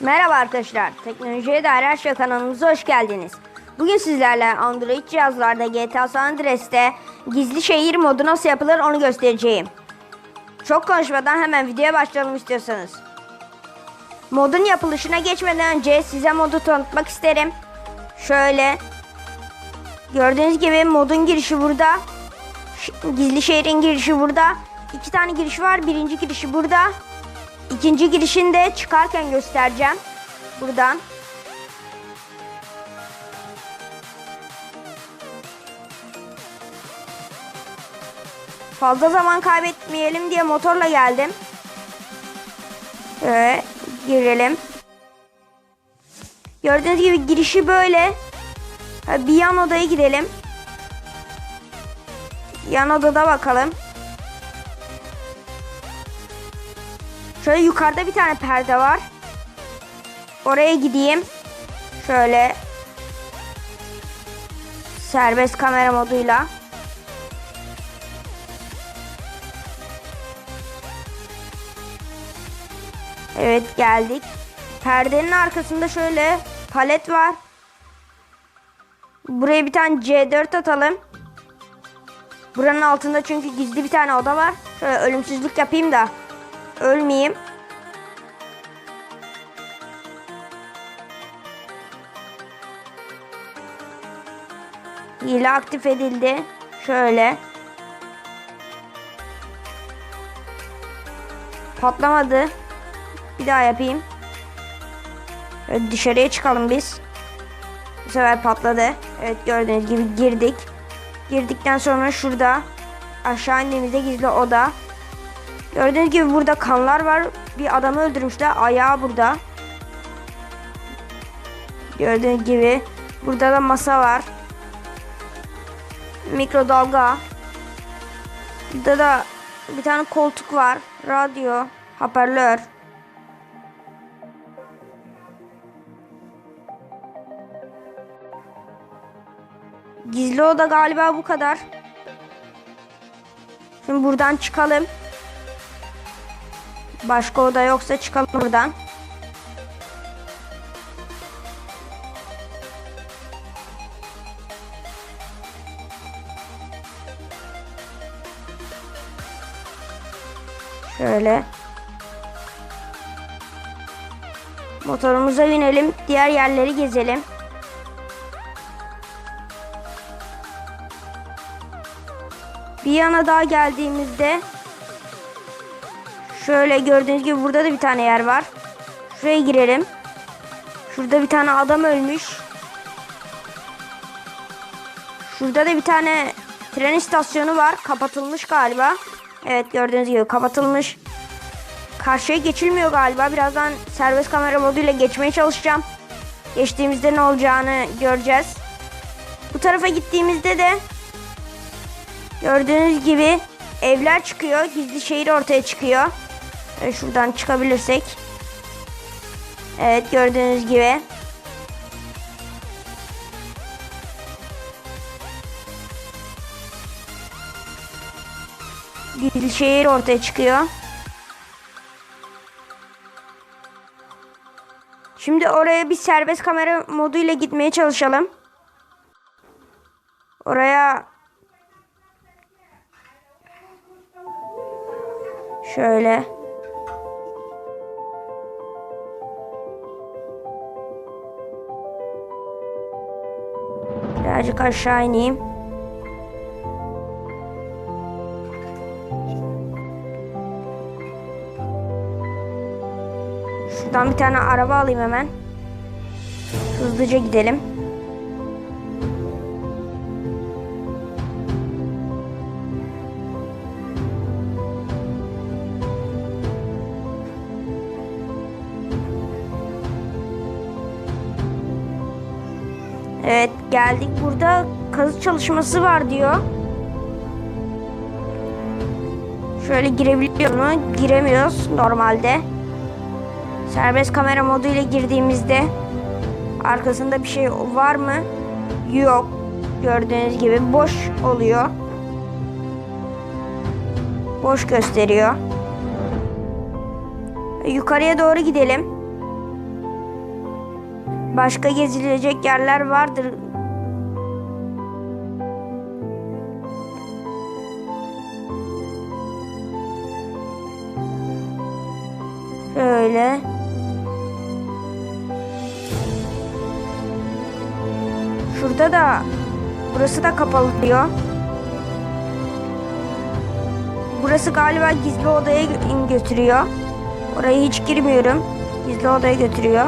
Merhaba arkadaşlar, Teknolojiye Dair Her Şey kanalımıza hoş geldiniz. Bugün sizlerle Android cihazlarda GTA San Andreas'te gizli şehir modu nasıl yapılır onu göstereceğim. Çok konuşmadan hemen videoya başlayalım istiyorsanız. Modun yapılışına geçmeden önce size modu tanıtmak isterim. Şöyle gördüğünüz gibi modun girişi burada. Gizli şehrin girişi burada. İki tane giriş var. Birinci girişi burada. İkinci girişinde çıkarken göstereceğim. Buradan. Fazla zaman kaybetmeyelim diye motorla geldim. Şöyle girelim. Gördüğünüz gibi girişi böyle. Bir yan odaya gidelim. Yan odada bakalım. Şöyle yukarıda bir tane perde var. Oraya gideyim. Şöyle serbest kamera moduyla. Evet geldik. Perdenin arkasında şöyle palet var. Buraya bir tane C4 atalım. Buranın altında çünkü gizli bir tane oda var. Şöyle ölümsüzlük yapayım da ölmeyeyim. Hile aktif edildi. Şöyle. Patlamadı. Bir daha yapayım. Şöyle dışarıya çıkalım biz. Bu sefer patladı. Evet gördüğünüz gibi girdik. Girdikten sonra şurada aşağı indiğimizde gizli oda. Gördüğünüz gibi burada kanlar var. Bir adamı öldürmüşler. Ayağı burada. Gördüğünüz gibi burada da masa var. Mikrodalga. Burada da bir tane koltuk var. Radyo, hoparlör. Gizli oda galiba bu kadar. Şimdi buradan çıkalım. Başka oda yoksa çıkalım buradan. Şöyle. Motorumuza binelim. Diğer yerleri gezelim. Bir yana daha geldiğimizde şöyle gördüğünüz gibi burada da bir tane yer var. Şuraya girelim. Şurada bir tane adam ölmüş. Şurada da bir tane tren istasyonu var. Kapatılmış galiba. Evet gördüğünüz gibi kapatılmış. Karşıya geçilmiyor galiba. Birazdan serbest kamera moduyla geçmeye çalışacağım. Geçtiğimizde ne olacağını göreceğiz. Bu tarafa gittiğimizde de gördüğünüz gibi evler çıkıyor. Gizli şehir ortaya çıkıyor. Ve şuradan çıkabilirsek. Evet gördüğünüz gibi. Gizli şehir ortaya çıkıyor. Şimdi oraya bir serbest kamera moduyla gitmeye çalışalım. Oraya şöyle birazcık aşağı ineyim. Şuradan bir tane araba alayım hemen. Hızlıca gidelim. Evet geldik. Burada kazı çalışması var diyor. Şöyle girebiliyor mu? Giremiyoruz normalde. Serbest kamera modu ile girdiğimizde arkasında bir şey var mı? Yok. Gördüğünüz gibi boş oluyor. boş gösteriyor. Yukarıya doğru gidelim. Başka gezilecek yerler vardır. Şöyle. Şurada da burası da kapalı diyor. Burası galiba gizli odaya gö- götürüyor. Oraya hiç girmiyorum. Gizli odaya götürüyor.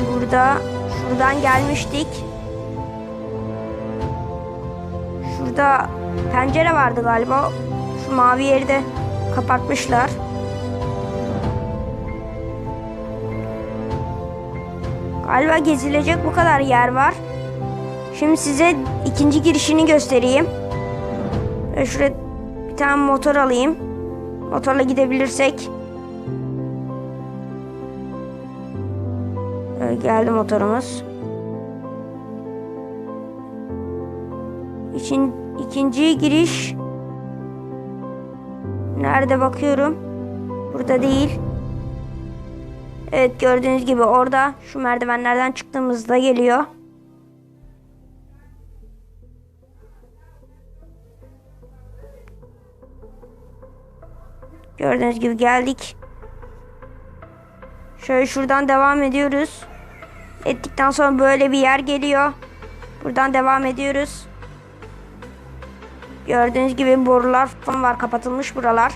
Burada şuradan gelmiştik. Şurada pencere vardı galiba. Şu mavi yeri de kapatmışlar. Galiba gezilecek bu kadar yer var. Şimdi size ikinci girişini göstereyim. Şuraya bir tane motor alayım. Motorla gidebilirsek. Ee, geldi motorumuz. İçin, ikinci giriş. Nerede bakıyorum? Burada değil. Evet gördüğünüz gibi orada şu merdivenlerden çıktığımızda geliyor. Gördüğünüz gibi geldik. Şöyle şuradan devam ediyoruz. Ettikten sonra böyle bir yer geliyor. Buradan devam ediyoruz. Gördüğünüz gibi borular falan var. Kapatılmış buralar.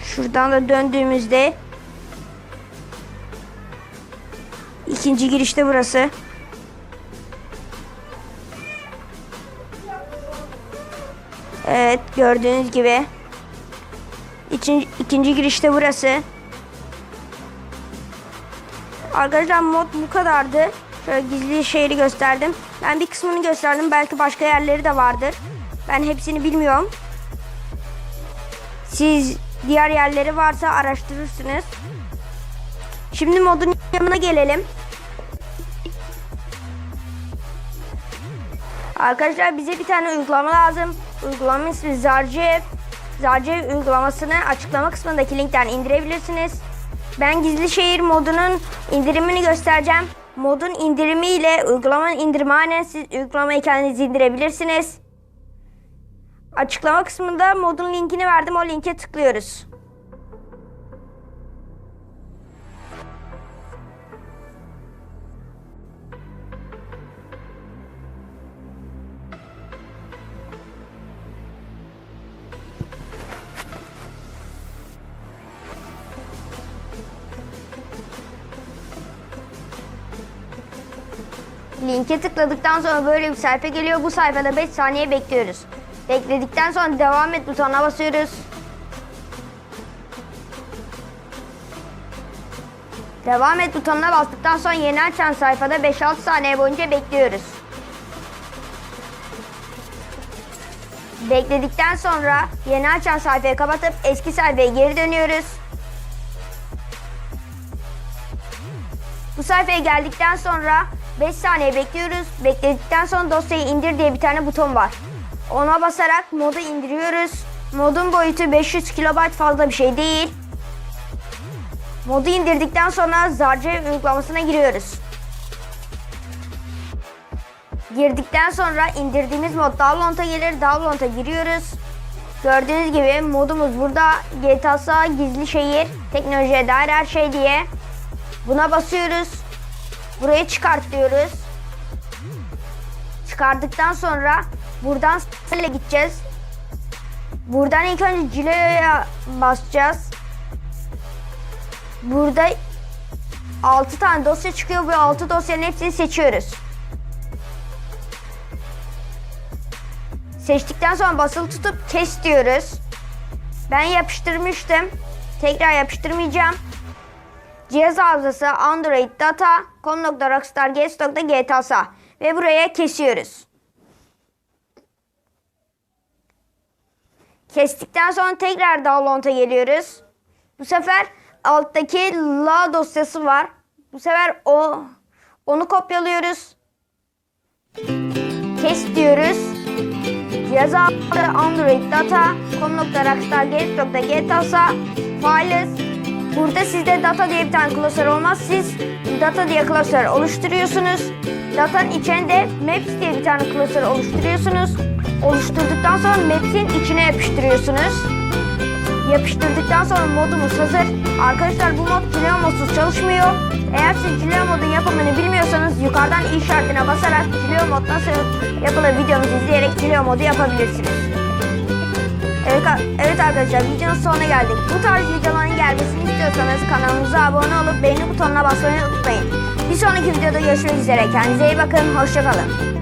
Şuradan da döndüğümüzde ikinci girişte burası. Evet gördüğünüz gibi. İkinci, ikinci girişte burası. Arkadaşlar mod bu kadardı. Şöyle gizli şehri gösterdim. Ben bir kısmını gösterdim. Belki başka yerleri de vardır. Ben hepsini bilmiyorum. Siz diğer yerleri varsa araştırırsınız. Şimdi modun yanına gelelim. Arkadaşlar bize bir tane uygulama lazım. Uygulamanın ismi Zarcev. Zarcev uygulamasını açıklama kısmındaki linkten indirebilirsiniz. Ben gizli şehir modunun indirimini göstereceğim. Modun indirimi ile uygulamanın indirimi aynen siz uygulamayı kendiniz indirebilirsiniz. Açıklama kısmında modun linkini verdim. O linke tıklıyoruz. Linke tıkladıktan sonra böyle bir sayfa geliyor. Bu sayfada 5 saniye bekliyoruz. Bekledikten sonra devam et butonuna basıyoruz. Devam et butonuna bastıktan sonra yeni açan sayfada 5-6 saniye boyunca bekliyoruz. Bekledikten sonra yeni açan sayfayı kapatıp eski sayfaya geri dönüyoruz. Bu sayfaya geldikten sonra 5 saniye bekliyoruz. Bekledikten sonra dosyayı indir diye bir tane buton var. Ona basarak modu indiriyoruz. Modun boyutu 500 KB fazla bir şey değil. Modu indirdikten sonra Zarcev uygulamasına giriyoruz. Girdikten sonra indirdiğimiz mod download'a gelir. Download'a giriyoruz. Gördüğünüz gibi modumuz burada. GTA Sa, gizli şehir, teknolojiye dair her şey diye. Buna basıyoruz. Burayı çıkart diyoruz. Çıkardıktan sonra buradan ile gideceğiz. Buradan ilk önce Cileo'ya basacağız. Burada 6 tane dosya çıkıyor. Bu 6 dosyanın hepsini seçiyoruz. Seçtikten sonra basılı tutup kes diyoruz. Ben yapıştırmıştım. Tekrar yapıştırmayacağım. Cihaz hafızası Android Data com.rockstargames.gtasa ve buraya kesiyoruz. Kestikten sonra tekrar download'a geliyoruz. Bu sefer alttaki la dosyası var. Bu sefer o Onu kopyalıyoruz. Kes diyoruz. Cihazı aldı Android data com.rockstargames.gtasa files Burada sizde data diye bir tane klasör olmaz. Siz data diye klasör oluşturuyorsunuz. Datanın içinde maps diye bir tane klasör oluşturuyorsunuz. Oluşturduktan sonra maps'in içine yapıştırıyorsunuz. Yapıştırdıktan sonra modumuz hazır. Arkadaşlar bu mod Cilio modsuz çalışmıyor. Eğer siz Cilio modun yapımını bilmiyorsanız yukarıdan i işaretine basarak Cilio mod nasıl yapılır videomuzu izleyerek Cilio modu yapabilirsiniz. Evet, arkadaşlar videonun sonuna geldik. Bu tarz videoların gelmesini istiyorsanız kanalımıza abone olup beğeni butonuna basmayı unutmayın. Bir sonraki videoda görüşmek üzere. Kendinize iyi bakın. Hoşçakalın.